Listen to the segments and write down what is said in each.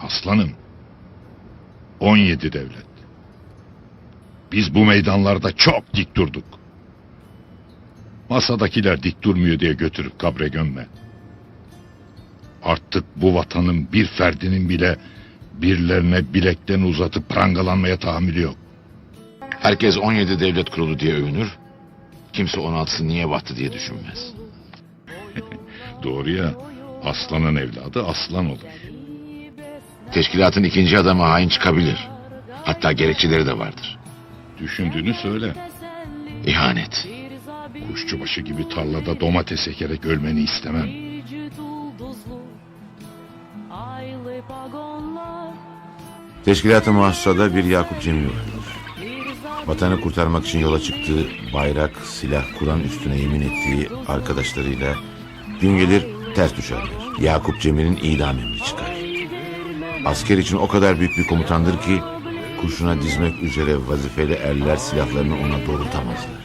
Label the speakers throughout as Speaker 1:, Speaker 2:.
Speaker 1: Aslanım. 17 devlet. Biz bu meydanlarda çok dik durduk. Masadakiler dik durmuyor diye götürüp kabre gömme. Artık bu vatanın bir ferdinin bile birilerine bileklerini uzatıp prangalanmaya tahammülü yok.
Speaker 2: Herkes 17 devlet kurulu diye övünür. Kimse 16'sı niye battı diye düşünmez.
Speaker 1: Doğru ya. Aslanın evladı aslan olur.
Speaker 2: Teşkilatın ikinci adamı hain çıkabilir. Hatta gerekçeleri de vardır.
Speaker 1: Düşündüğünü söyle.
Speaker 2: İhanet.
Speaker 1: Kuşçubaşı gibi tarlada domates ekerek ölmeni istemem.
Speaker 3: Teşkilat-ı Muhassa'da bir Yakup Cemil oturur. Vatanı kurtarmak için yola çıktığı, bayrak, silah, Kur'an üstüne yemin ettiği arkadaşlarıyla gün gelir ters düşerler. Yakup Cemil'in idam emri çıkar. Asker için o kadar büyük bir komutandır ki kurşuna dizmek üzere vazifeli erler silahlarını ona doğrultamazlar.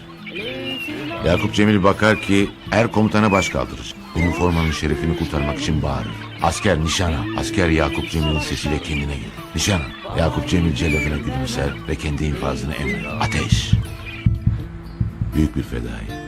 Speaker 3: Yakup Cemil bakar ki er komutana baş kaldırır. Üniformanın şerefini kurtarmak için bağırır. Asker nişana. Asker Yakup Cemil'in sesiyle kendine gelir. Nişana. Yakup Cemil celladına gülümser ve kendi infazını emreder. Ateş. Büyük bir fedai.